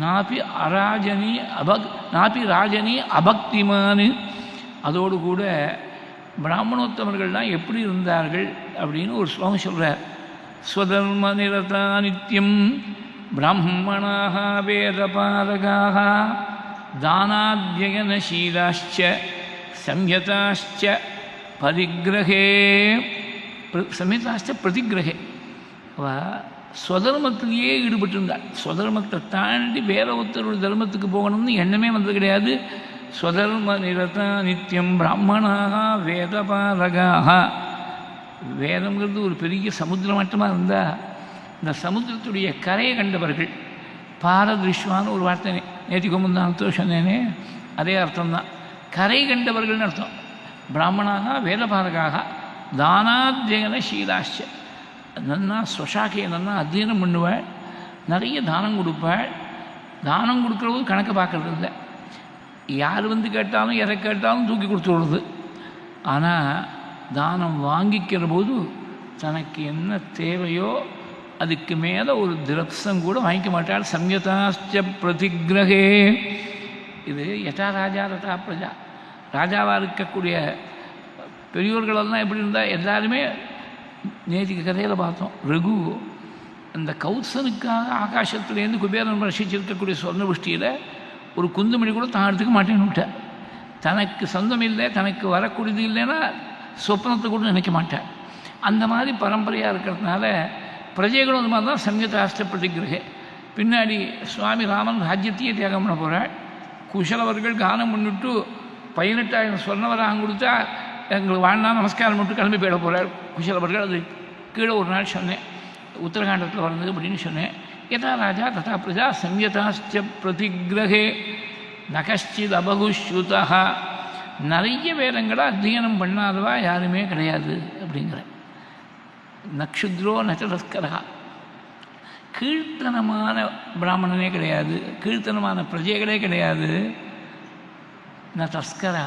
நாபி அராஜனி அபக் நாபி ராஜனி அபக்திமானு அதோடு கூட பிராமணோத்தமர்கள்லாம் எப்படி இருந்தார்கள் அப்படின்னு ஒரு ஸ்லோகம் சொல்கிறார் ஸ்வதர்ம நிரதா நித்தியம் பிராமணாக வேதபாரகாக தானாத்தியனசீலாச்ச சம்யதாச்ச பரிகிரகே சம்யதாச்ச பிரதிகிரகே அவள் சுதர்மத்திலேயே ஈடுபட்டிருந்தார். சுதர்மத்தை தாண்டி வேற ஒருத்தருடைய தர்மத்துக்கு போகணும்னு எண்ணமே வந்தது கிடையாது. சுதர்ம நிரதா நித்தியம் பிராமணாக வேதபாதகாக வேதங்கிறது ஒரு பெரிய சமுத்திர மட்டமாக இருந்தால் இந்த சமுத்திரத்துடைய கரையை கண்டவர்கள் பாரதிருஷ்வான்னு ஒரு வார்த்தை நேற்றுக்கு முந்தானத்தோ சொன்னேனே அதே அர்த்தம்தான். கரை கண்டவர்கள்னு அர்த்தம். பிராமணாக வேதபாதகாக தானாத்தியன சீலாச்ச நன்னா ஸ்வசாக்கையை நன்னா அத்தியனம் பண்ணுவாள் நிறைய தானம் கொடுப்பாள் தானம் கொடுக்குறபோது கணக்கு பார்க்கறது இல்லை யார் வந்து கேட்டாலும் எதை கேட்டாலும் தூக்கி கொடுத்து விடுறது. ஆனால் தானம் வாங்கிக்கிற போது தனக்கு என்ன தேவையோ அதுக்கு மேலே ஒரு திரப்சம் கூட வாங்கிக்க மாட்டாள். சம்யதாச்ச பிரதிகிரகே. இது யதா ராஜா ரதா பிரஜா. ராஜாவாக இருக்கக்கூடிய பெரியோர்களெல்லாம் எப்படி இருந்தால் எல்லாருமே நேற்றுக்கு கதையில் பார்த்தோம். ரகு அந்த கௌசனுக்காக ஆகாசத்துலேருந்து குபேரன் ரசிச்சிருக்கக்கூடிய சொர்ண புஷ்டியில் ஒரு குந்துமணி கூட தான் எடுத்துக்க மாட்டேன்னு விட்டார். தனக்கு சொந்தம் இல்லை தனக்கு வரக்கூடியது இல்லைன்னா சொப்னத்தை கூட நினைக்க மாட்டேன் அந்த மாதிரி பரம்பரையாக இருக்கிறதுனால பிரஜைகளும் அது மாதிரி தான் சங்கதாஷ்ட பிரதிகிரகே பின்னாடி சுவாமி ராமன் ராஜ்யத்தையே தியாகம் பண்ண போகிறாள் குஷலவர்கள் கானம் பண்ணிட்டு பதினெட்டாயிரம் சொன்னவராக கொடுத்தா எங்களுக்கு வாழ்ந்தா நமஸ்காரம் மட்டும் கிளம்பி போயிட போகிறார் குஷலவர்கள். அது கீழே ஒரு நாள் சொன்னேன் உத்தரகாண்டத்தில் வந்தது அப்படின்னு சொன்னேன். யதா ராஜா ததா பிரஜா சம்யதாச்ச பிரதிகிரகே நகஷ்டித் அபகுஷ்யுதா நிறைய வேதங்களை அத்தியனம் பண்ணாதவா யாருமே கிடையாது அப்படிங்கிற நக்ஷுத்ரோ நச்சதஸ்கரா கீழ்த்தனமான பிராமணனே கிடையாது கீழ்த்தனமான பிரஜைகளே கிடையாது ந தஸ்கரா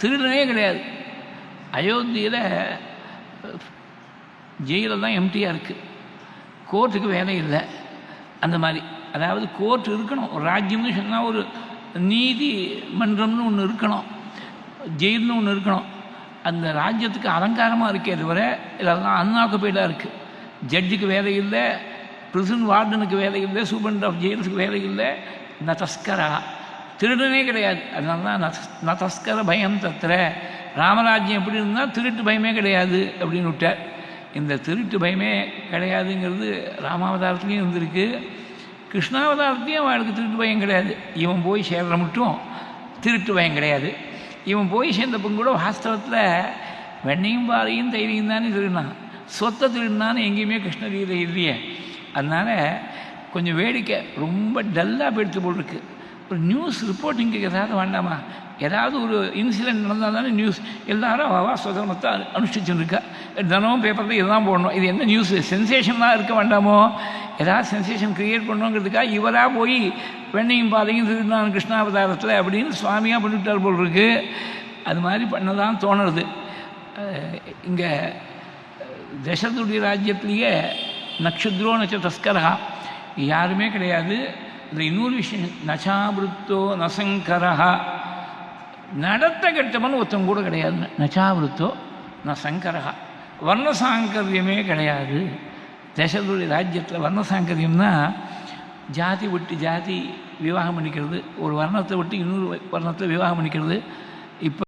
திருடனே கிடையாது. அயோத்தியில் ஜெயிலில் தான் எம்டியாக இருக்குது கோர்ட்டுக்கு வேலை இல்லை. அந்த மாதிரி. அதாவது கோர்ட் இருக்கணும். ஒரு ராஜ்யம்னு சொன்னால் ஒரு நீதி மன்றம்னு ஒன்று இருக்கணும். ஜெயில்னு ஒன்று இருக்கணும். அந்த ராஜ்யத்துக்கு அலங்காரமாக இருக்கே தவிர இதெல்லாம் அன்ஆக்குபைடாக இருக்குது ஜட்ஜுக்கு வேலை இல்லை. பிரிசன் வார்டனுக்கு வேலை இல்லை. சூப்பரண்ட் ஆஃப் ஜெயில்ஸுக்கு வேலை இல்லை. ந தஸ்கரா திருடனே கிடையாது. அதனால தான் ந- தஸ்கர பயம் தத்துற. ராமராஜ்யம் எப்படி இருந்தால் திருட்டு பயமே கிடையாது அப்படின்னு விட்டார். இந்த திருட்டு பயமே கிடையாதுங்கிறது ராமாவதாரத்துலேயும் இருந்திருக்கு. கிருஷ்ணாவதாரத்துலேயும் அவளுக்கு திருட்டு பயம் கிடையாது. இவன் போய் சேர்ற மட்டும் திருட்டு பயம் கிடையாது. இவன் போய் சேர்ந்தப்போ கூட வாஸ்தவத்தில் வெண்ணையும் பாறையும் தைரியம் தானே திருடினான். சொத்தை திருடினான்னு எங்கேயுமே கிருஷ்ணகீதை இல்லையே. அதனால் கொஞ்சம் வேடிக்கை. ரொம்ப டல்லாக போயிடுத்து போல் ஒரு நியூஸ் ரிப்போர்ட்டிங்க்கு ஏதாவது வேண்டாமா? ஏதாவது ஒரு இன்சிடென்ட் நடந்தால் தானே நியூஸ் எல்லாரும் அவா சுதந்திரத்தை அனு இருக்கா தினமும் பேப்பரில் இதுதான் போடணும். இது என்ன நியூஸ் சென்சேஷனாக இருக்க வேண்டாமோ? ஏதாவது சென்சேஷன் க்ரியேட் பண்ணணுங்கிறதுக்காக இவராக போய் பெண்ணையும் பாதையும் திருநான் கிருஷ்ணாவதாரத்தில் அப்படின்னு சுவாமியாக பண்ணிவிட்டார் போல் இருக்கு அது மாதிரி பண்ணதான் தோணுறது இங்கே தசரதுடைய ராஜ்யத்திலேயே நக்ஷத்ரோ நச்ச தஸ்கரா யாருமே கிடையாது. இந்த இன்னொரு விஷயம் நச்சாவிருத்தோ நசங்கரஹா நடத்த கெட்டவன் ஒருத்தன் கூட கிடையாது. நச்சாவிருத்தோ நசங்கரா வர்ணசாங்கரியமே கிடையாது. தசரதுடைய ராஜ்யத்தில் வர்ணசாங்கரியம்னா ஜாதி விட்டு ஜாதி விவாகம் பண்ணிக்கிறது. ஒரு வர்ணத்தை விட்டு இன்னொரு வர்ணத்தை விவாகம் பண்ணிக்கிறது. இப்போ